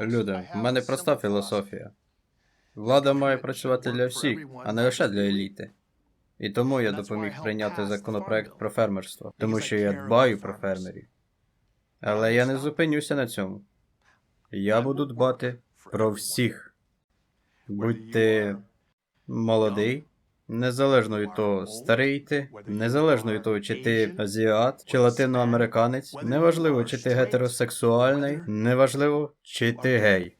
Люди, в мене проста філософія. Влада має працювати для всіх, а не лише для еліти. І тому я допоміг прийняти законопроект про фермерство, тому що я дбаю про фермерів. Але я не зупинюся на цьому. Я буду дбати про всіх. Будь ти молодий, незалежно від того, старий ти, незалежно від того, чи ти азіат, чи латиноамериканець, неважливо, чи ти гетеросексуальний, неважливо, чи ти гей.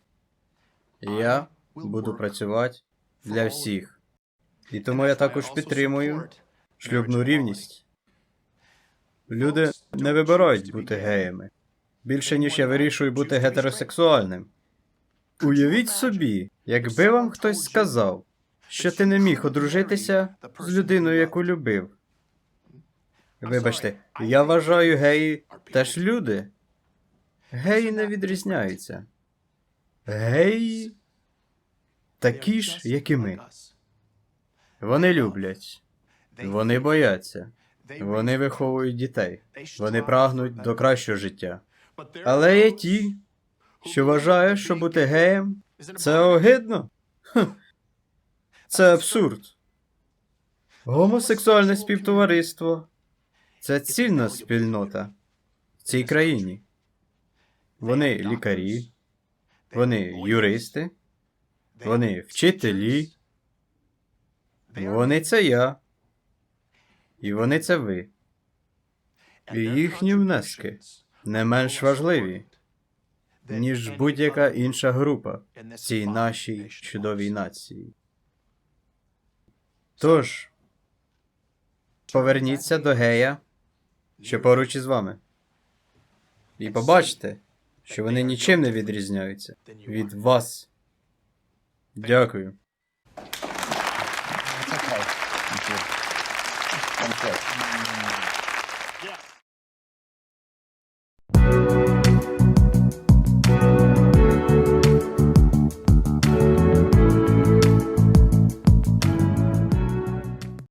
Я буду працювати для всіх. І тому я також підтримую шлюбну рівність. Люди не вибирають бути геями. Більше ніж я вирішую бути гетеросексуальним. Уявіть собі, якби вам хтось сказав, що ти не міг одружитися з людиною, яку любив. Вибачте, я вважаю геї теж люди. Геї не відрізняються. Геї такі ж, як і ми. Вони люблять, вони бояться, вони виховують дітей, вони прагнуть до кращого життя. Але є ті, що вважають, що бути геєм це огидно. Хм. Це абсурд. Гомосексуальне співтовариство це цільна спільнота в цій країні. Вони лікарі, вони юристи, вони вчителі, вони це я. І вони це ви. І їхні внески не менш важливі, ніж будь-яка інша група в цій нашій чудовій нації. Тож, поверніться до гея, що поруч із вами, і побачите, що вони нічим не відрізняються від вас. Дякую. Okay. Thank you.